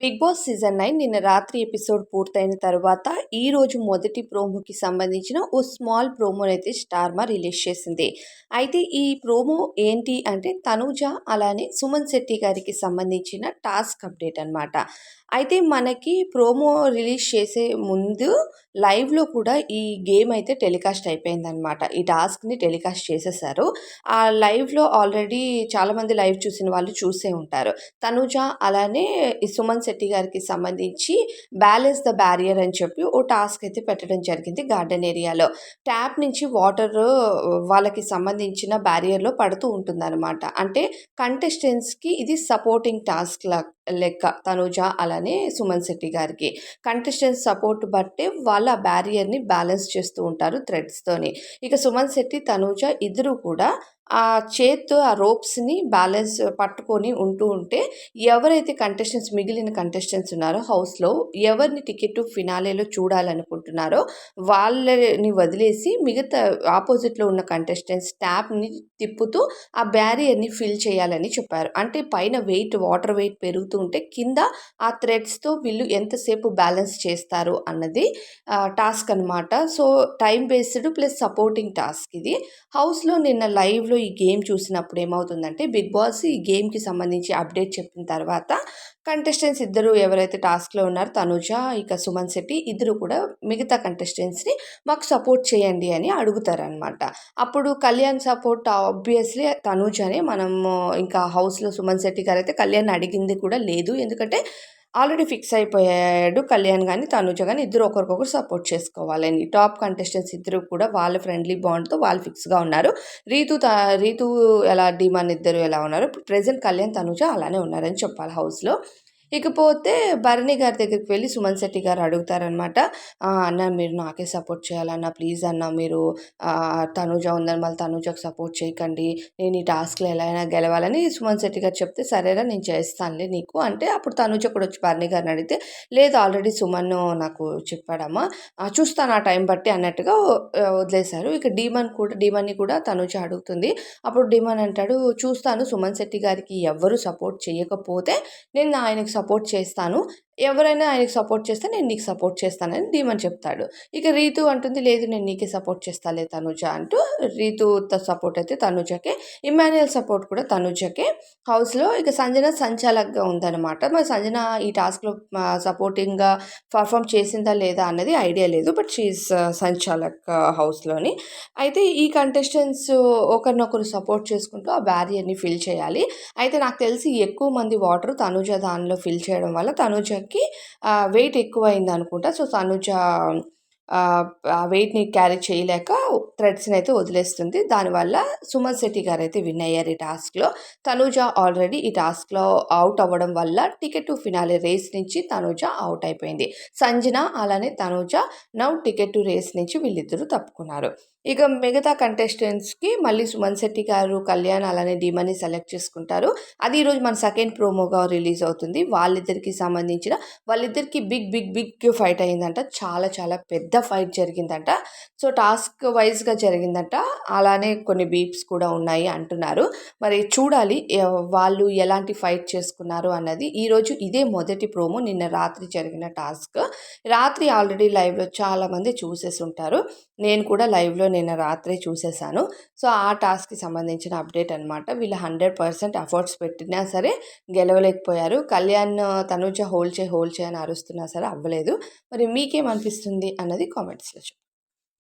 Big boss season nine నిన్న రాత్రి episode పూర్తయిన తర్వాత ఈ రోజు మొదటి ప్రోమోకి సంబంధించిన ఓ స్మాల్ ప్రోమోనైతే స్టార్మా రిలీజ్ చేసింది. అయితే ఈ ప్రోమో ఏంటి అంటే తనూజ అలానే సుమన్ శెట్టి గారికి సంబంధించిన టాస్క్ అప్డేట్ అనమాట అయితే మనకి ప్రోమో రిలీజ్ చేసే ముందు లైవ్లో కూడా ఈ గేమ్ అయితే టెలికాస్ట్ అయిపోయిందనమాట ఈ టాస్క్ని టెలికాస్ట్ చేసేసారు. ఆ లైవ్లో ఆల్రెడీ చాలామంది లైవ్ చూసిన వాళ్ళు చూసే ఉంటారు. తనుజ అలానే ఈ సుమన్ శెట్టి గారికి సంబంధించి బ్యాలెన్స్ ద బ్యారియర్ అని చెప్పి ఓ టాస్క్ అయితే పెట్టడం జరిగింది గార్డెన్ ఏరియాలో. ట్యాప్ నుంచి వాటర్ వాళ్ళకి సంబంధించిన బ్యారియర్లో పడుతూ ఉంటుందన్నమాట. అంటే కంటెస్టెంట్స్కి ఇది సపోర్టింగ్ టాస్క్ లెక్క తనుజ అలానే సుమన్ శెట్టి గారికి. కంటెస్టెంట్ సపోర్ట్ బట్టే వాళ్ళ బ్యారియర్ని బ్యాలెన్స్ చేస్తూ ఉంటారు థ్రెడ్స్తోని ఇక సుమన్ శెట్టి తనూజ ఇద్దరు కూడా ఆ చేత్తో ఆ రోప్స్ని బ్యాలెన్స్ పట్టుకొని ఉంటూ ఉంటే ఎవరైతే కంటెస్టెంట్స్ మిగిలిన కంటెస్టెంట్స్ ఉన్నారో హౌస్లో ఎవరిని టికెట్ ఫినాలేలో చూడాలనుకుంటున్నారో వాళ్ళని వదిలేసి మిగతా ఆపోజిట్లో ఉన్న కంటెస్టెంట్స్ ట్యాప్ని తిప్పుతూ ఆ బ్యారియర్ని ఫిల్ చేయాలని చెప్పారు. అంటే పైన వెయిట్ వాటర్ వెయిట్ పెరుగుతూ ఉంటే కింద ఆ థ్రెడ్స్తో వీళ్ళు ఎంతసేపు బ్యాలెన్స్ చేస్తారు అన్నది టాస్క్ అనమాట so time based plus supporting task ఇది. హౌస్లో నిన్న లైవ్లో ఈ గేమ్ చూసినప్పుడు ఏమవుతుందంటే బిగ్ బాస్ ఈ గేమ్కి సంబంధించి అప్డేట్ చెప్పిన తర్వాత కంటెస్టెంట్స్ ఇద్దరు ఎవరైతే టాస్క్లో ఉన్నారో తనుజ ఇక సుమన్ శెట్టి ఇద్దరు కూడా మిగతా కంటెస్టెంట్స్ని మాకు సపోర్ట్ చేయండి అని అడుగుతారనమాట అప్పుడు కళ్యాణ్ సపోర్ట్ ఆబ్వియస్లీ తనుజనే. మనము ఇంకా హౌస్లో సుమన్ శెట్టి గారు అయితే కళ్యాణ్ అడిగింది కూడా లేదు. ఎందుకంటే ఆల్రెడీ ఫిక్స్ అయిపోయాడు కళ్యాణ్ కానీ తనుజ కానీ ఇద్దరు ఒకరికొకరు సపోర్ట్ చేసుకోవాలని. టాప్ కంటెస్టెంట్స్ ఇద్దరు కూడా వాళ్ళ ఫ్రెండ్లీ బాండ్తో వాళ్ళు ఫిక్స్గా ఉన్నారు. రీతు త రీతు ఎలా డిమాన్ ఇద్దరు ఎలా ఉన్నారు? ప్రజెంట్ కళ్యాణ్ తనుజ అలానే ఉన్నారని చెప్పాలి హౌస్లో. ఇకపోతే భరణి గారి దగ్గరికి వెళ్ళి సుమన్ శెట్టి గారు అడుగుతారనమాట అన్న మీరు నాకే సపోర్ట్ చేయాలన్న ప్లీజ్ అన్న మీరు తనుజ ఉందని మళ్ళీ తనుజకు సపోర్ట్ చేయకండి నేను ఈ టాస్క్లో ఎలా అయినా గెలవాలని సుమన్ శెట్టి గారు చెప్తే సరేరా నేను చేస్తానులే నీకు అంటే అప్పుడు తనుజ కూడా వచ్చి భరణి గారిని అడిగితే లేదు ఆల్రెడీ సుమన్ నాకు చెప్పాడమ్మా చూస్తాను ఆ టైం బట్టి అన్నట్టుగా వదిలేశారు. ఇక డీమన్ కూడా డీమన్ని కూడా తనుజ అడుగుతుంది. అప్పుడు డీమన్ అంటాడు చూస్తాను సుమన్ శెట్టి గారికి ఎవ్వరూ సపోర్ట్ చేయకపోతే నేను ఆయనకు సపోర్ట్ చేస్తాను. ఎవరైనా ఆయనకి సపోర్ట్ చేస్తే నేను నీకు సపోర్ట్ చేస్తానని ధీమన్ చెప్తాడు. ఇక రీతు అంటుంది లేదు నేను నీకే సపోర్ట్ చేస్తాలే తనుజ అంటూ రీతు సపోర్ట్ అయితే తనుజకే ఇమాన్యుయల్ సపోర్ట్ కూడా తనుజకే. హౌస్లో ఇక సంజన సంచాలక్గా ఉందన్నమాట. మరి సంజన ఈ టాస్క్లో సపోర్టింగ్గా పర్ఫామ్ చేసిందా లేదా అన్నది ఐడియా లేదు బట్ షీఈస్ సంచాలక్ హౌస్లోని. అయితే ఈ కంటెస్టెంట్స్ ఒకరినొకరు సపోర్ట్ చేసుకుంటూ ఆ బ్యారియర్ని ఫిల్ చేయాలి. అయితే నాకు తెలిసి ఎక్కువ మంది వాటర్ తనుజ దానిలో ఫిల్ చేయడం వల్ల తనుజ తనుజకి వెయిట్ ఎక్కువైంది అనుకుంటా సో తనుజ వెయిట్ని క్యారీ చేయలేక థ్రెడ్స్ని అయితే వదిలేస్తుంది. దానివల్ల సుమన్ శెట్టి గారు అయితే విన్ అయ్యారు ఈ టాస్క్లో తనూజ ఆల్రెడీ ఈ టాస్క్లో అవుట్ అవ్వడం వల్ల టికెట్ టు ఫినాలే రేస్ నుంచి తనూజ అవుట్ అయిపోయింది. సంజన అలానే Tanuja now ticket to race నుంచి వీళ్ళిద్దరూ తప్పుకున్నారు. ఇక మిగతా కంటెస్టెంట్స్కి మళ్ళీ సుమన్ శెట్టి గారు కళ్యాణ్ అలానే డీమని సెలెక్ట్ చేసుకుంటారు. అది ఈరోజు మన సెకండ్ ప్రోమోగా రిలీజ్ అవుతుంది. వాళ్ళిద్దరికి సంబంధించిన వాళ్ళిద్దరికి బిగ్ బిగ్ బిగ్ ఫైట్ అయిందంట. చాలా చాలా పెద్ద ఫైట్ జరిగిందంట. సో టాస్క్ వైజ్గా జరిగిందంట. అలానే కొన్ని బీప్స్ కూడా ఉన్నాయి అంటున్నారు. మరి చూడాలి వాళ్ళు ఎలాంటి ఫైట్ చేసుకున్నారు అన్నది. ఈరోజు ఇదే మొదటి ప్రోమో నిన్న రాత్రి జరిగిన టాస్క్. రాత్రి ఆల్రెడీ లైవ్లో చాలామంది చూసేసి ఉంటారు. నేను కూడా లైవ్లో నిన్న రాత్రే చూసేసాను. సో ఆ టాస్క్కి సంబంధించిన అప్డేట్ అనమాట వీళ్ళు హండ్రెడ్ పర్సెంట్ ఎఫర్ట్స్ పెట్టినా సరే గెలవలేకపోయారు. కళ్యాణ్ తనుజ హోల్డ్ హోల్చే హోల్డ్ అరుస్తున్నా సరే అవ్వలేదు. మరి మీకేమనిపిస్తుంది అన్నది comment section.